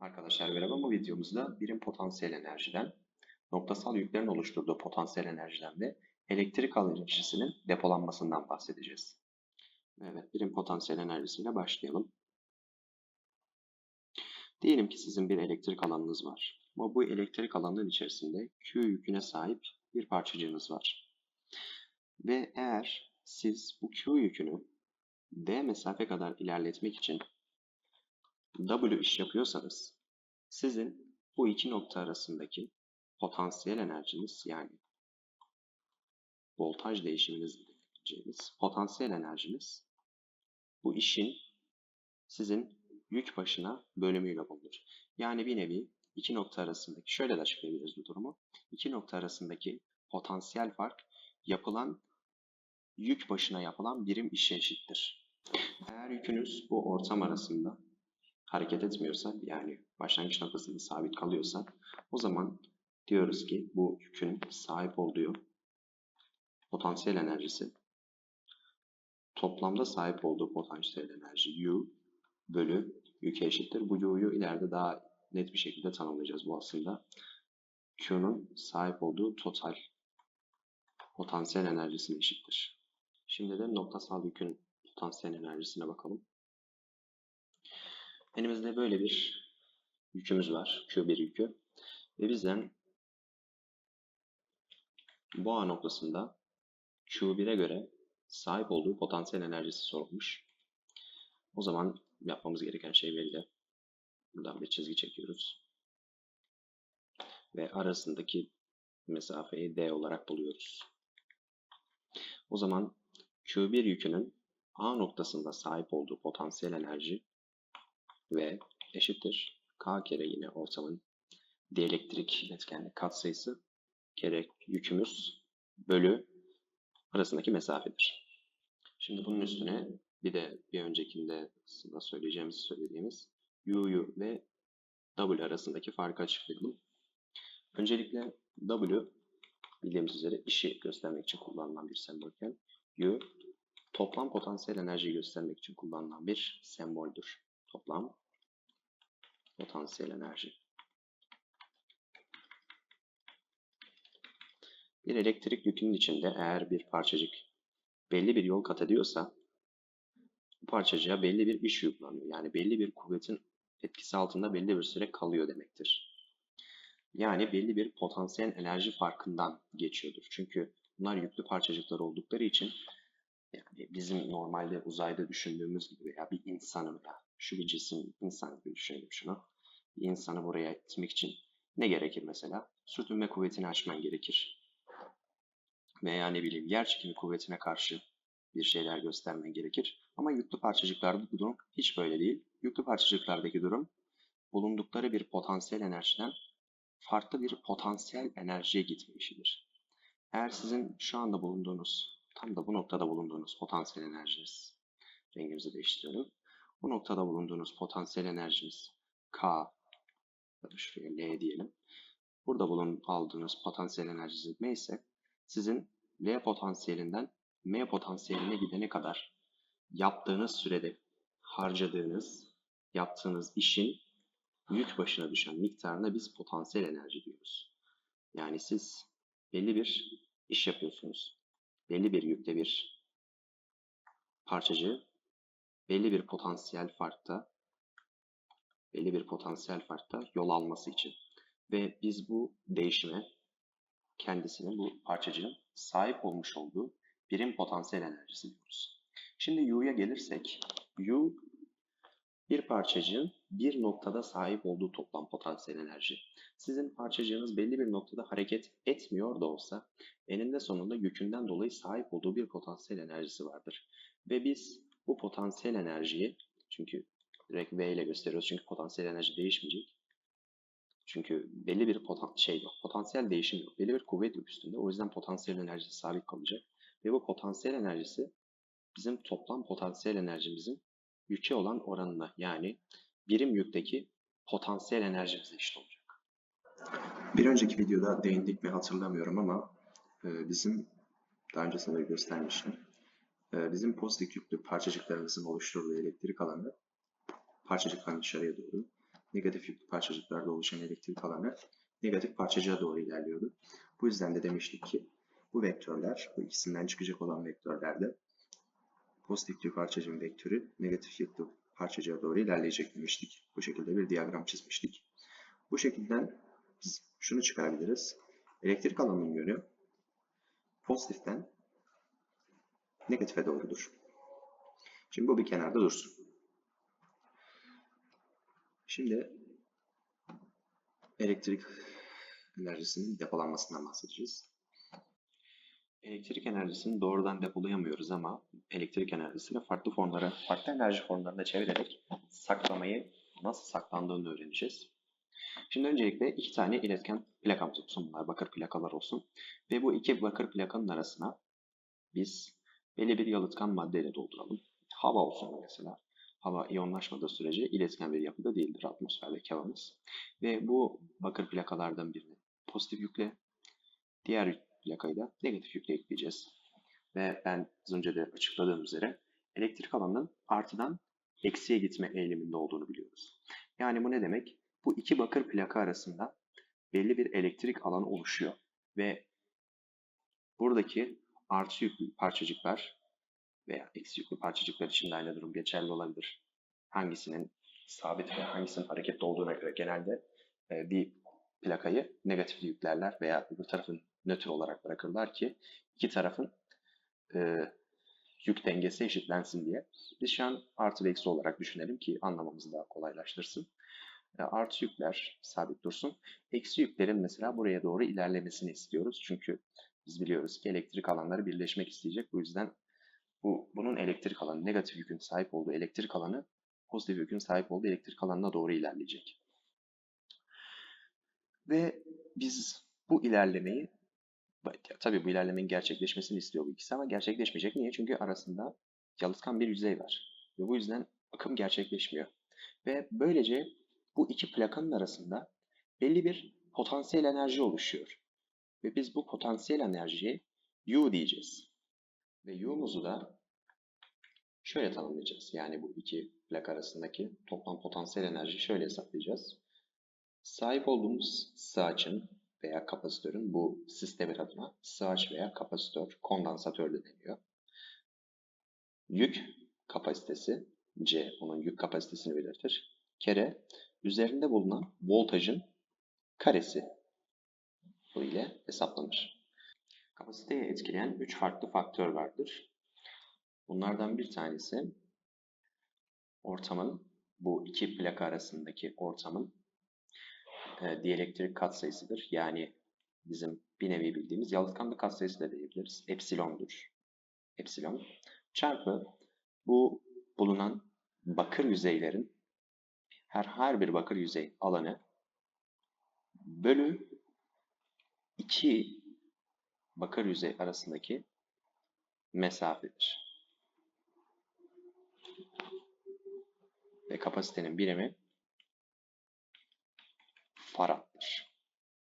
Arkadaşlar merhaba bu videomuzda birim potansiyel enerjiden, noktasal yüklerin oluşturduğu potansiyel enerjiden ve elektrik alan enerjisinin depolanmasından bahsedeceğiz. Evet, birim potansiyel enerjisiyle başlayalım. Diyelim ki sizin bir elektrik alanınız var. Ama bu elektrik alanının içerisinde Q yüküne sahip bir parçacığınız var. Ve eğer siz bu Q yükünü D mesafe kadar ilerletmek için W iş yapıyorsanız sizin bu iki nokta arasındaki potansiyel enerjiniz yani voltaj değişiminiz diyeceğimiz potansiyel enerjiniz bu işin sizin yük başına bölümüyle bulunur. Yani bir nevi iki nokta arasındaki şöyle de açıklayabiliriz bu durumu. İki nokta arasındaki potansiyel fark yapılan yük başına yapılan birim işe eşittir. Eğer yükünüz bu ortam arasında hareket etmiyorsa yani başlangıç noktasında sabit kalıyorsa o zaman diyoruz ki bu yükün sahip olduğu potansiyel enerjisi toplamda sahip olduğu potansiyel enerji U bölü yüke eşittir. Bu U'yu ileride daha net bir şekilde tanımlayacağız. Bu aslında Q'nun sahip olduğu total potansiyel enerjisine eşittir. Şimdi de noktasal yükün potansiyel enerjisine bakalım. Elimizde böyle bir yükümüz var. Q1 yükü. Ve bizden bu A noktasında Q1'e göre sahip olduğu potansiyel enerjisi sorulmuş. O zaman yapmamız gereken şey belli. Buradan bir çizgi çekiyoruz. Ve arasındaki mesafeyi D olarak buluyoruz. O zaman Q1 yükünün A noktasında sahip olduğu potansiyel enerji ve eşittir k kere yine ortamın dielektrik iletkenlik katsayısı kere yükümüz bölü arasındaki mesafedir. Şimdi bunun üstüne bir de bir öncekinde aslında söyleyeceğimiz söylediğimiz U'yu ve W arasındaki farkı açıklayalım. Öncelikle W bildiğimiz üzere işi göstermek için kullanılan bir sembolken U toplam potansiyel enerjiyi göstermek için kullanılan bir semboldür. Toplam potansiyel enerji. Bir elektrik yükünün içinde eğer bir parçacık belli bir yol kat ediyorsa bu parçacığa belli bir iş uygulanıyor. Yani belli bir kuvvetin etkisi altında belli bir süre kalıyor demektir. Yani belli bir potansiyel enerji farkından geçiyordur. Çünkü bunlar yüklü parçacıklar oldukları için yani bizim normalde uzayda düşündüğümüz gibi veya bir insanın ya şu bir cisim insan gibi düşünelim şunu. Bir insanı buraya itmek için ne gerekir mesela? Sürtünme kuvvetini açman gerekir. Veya ne bileyim yer çekimi kuvvetine karşı bir şeyler göstermen gerekir. Ama yüklü parçacıklarda bu durum hiç böyle değil. Yüklü parçacıklardaki durum bulundukları bir potansiyel enerjiden farklı bir potansiyel enerjiye gitme işidir. Eğer sizin şu anda bulunduğunuz, tam da bu noktada bulunduğunuz potansiyel enerjiniz, rengimizi değiştirelim. Bu noktada bulunduğunuz potansiyel enerjiniz K şuraya L diyelim. Burada bulun aldığınız potansiyel enerjisi M ise sizin L potansiyelinden M potansiyeline gidene kadar yaptığınız sürede harcadığınız, yaptığınız işin yük başına düşen miktarına biz potansiyel enerji diyoruz. Yani siz belli bir iş yapıyorsunuz. Belli bir yükte bir parçacığı belli bir potansiyel farkta belli bir potansiyel farkta yol alması için. Ve biz bu değişime kendisine bu parçacığın sahip olmuş olduğu birim potansiyel enerjisi diyoruz. Şimdi U'ya gelirsek, U bir parçacığın bir noktada sahip olduğu toplam potansiyel enerji. Sizin parçacığınız belli bir noktada hareket etmiyor da olsa eninde sonunda yükünden dolayı sahip olduğu bir potansiyel enerjisi vardır. Ve biz bu potansiyel enerjiyi çünkü direkt V ile gösteriyoruz çünkü potansiyel enerji değişmeyecek. Çünkü belli bir potan şey yok, potansiyel değişim yok. Belli bir kuvvet yok üstünde. O yüzden potansiyel enerjisi sabit kalacak. Ve bu potansiyel enerjisi bizim toplam potansiyel enerjimizin yüke olan oranına yani birim yükteki potansiyel enerjimize eşit olacak. Bir önceki videoda değindik mi hatırlamıyorum ama bizim daha öncesinde göstermiştim. E, bizim pozitif yüklü parçacıklarımızın oluşturduğu elektrik alanı parçacıktan dışarıya doğru, negatif yüklü parçacıklarda oluşan elektrik alanı negatif parçacığa doğru ilerliyordu. Bu yüzden de demiştik ki bu vektörler, bu ikisinden çıkacak olan vektörlerde pozitif yüklü parçacığın vektörü negatif yüklü parçacığa doğru ilerleyecek demiştik. Bu şekilde bir diyagram çizmiştik. Bu şekilde biz şunu çıkarabiliriz. Elektrik alanının yönü pozitiften negatife doğrudur. Şimdi bu bir kenarda dursun. Şimdi elektrik enerjisinin depolanmasından bahsedeceğiz. Elektrik enerjisini doğrudan depolayamıyoruz ama elektrik enerjisini farklı formlara, farklı enerji formlarına çevirerek saklamayı nasıl saklandığını öğreneceğiz. Şimdi öncelikle iki tane iletken plakam tutsun bunlar bakır plakalar olsun. Ve bu iki bakır plakanın arasına biz belli bir yalıtkan maddeyle dolduralım. Hava olsun mesela. Hava iyonlaşmadığı sürece iletken bir yapıda değildir atmosferdeki havamız. Ve bu bakır plakalardan birini pozitif yükle, diğer plakayı da negatif yükle ekleyeceğiz. Ve ben az önce de açıkladığım üzere elektrik alanının artıdan eksiye gitme eğiliminde olduğunu biliyoruz. Yani bu ne demek? Bu iki bakır plaka arasında belli bir elektrik alanı oluşuyor. Ve buradaki artı yüklü parçacıklar veya eksi yüklü parçacıklar için de aynı durum geçerli olabilir. Hangisinin sabit ve hangisinin hareketli olduğuna göre genelde e, bir plakayı negatif yüklerler veya öbür tarafın nötr olarak bırakırlar ki iki tarafın e, yük dengesi eşitlensin diye. Biz şu an artı ve eksi olarak düşünelim ki anlamamızı daha kolaylaştırsın. E, artı yükler sabit dursun. Eksi yüklerin mesela buraya doğru ilerlemesini istiyoruz. Çünkü biz biliyoruz ki elektrik alanları birleşmek isteyecek. Bu yüzden bu bunun elektrik alanı, negatif yükün sahip olduğu elektrik alanı pozitif yükün sahip olduğu elektrik alanına doğru ilerleyecek. Ve biz bu ilerlemeyi tabii bu ilerlemenin gerçekleşmesini istiyor bu ikisi ama gerçekleşmeyecek. Niye? Çünkü arasında yalıtkan bir yüzey var. Ve bu yüzden akım gerçekleşmiyor. Ve böylece bu iki plakanın arasında belli bir potansiyel enerji oluşuyor. Ve biz bu potansiyel enerjiye U diyeceğiz. Ve U'muzu da şöyle tanımlayacağız. Yani bu iki plak arasındaki toplam potansiyel enerji şöyle hesaplayacağız. Sahip olduğumuz sığaçın veya kapasitörün bu sistemin adına sığaç veya kapasitör, kondansatör de deniyor. Yük kapasitesi C, onun yük kapasitesini belirtir. Kere üzerinde bulunan voltajın karesi bu ile hesaplanır. Kapasiteyi etkileyen 3 farklı faktör vardır. Bunlardan bir tanesi ortamın, bu iki plaka arasındaki ortamın e, dielektrik katsayısıdır. Yani bizim bir nevi bildiğimiz yalıtkanlık katsayısı da diyebiliriz. Epsilondur. Epsilon çarpı bu bulunan bakır yüzeylerin her her bir bakır yüzey alanı bölü iki bakır yüzey arasındaki mesafedir. Ve kapasitenin birimi faraddır.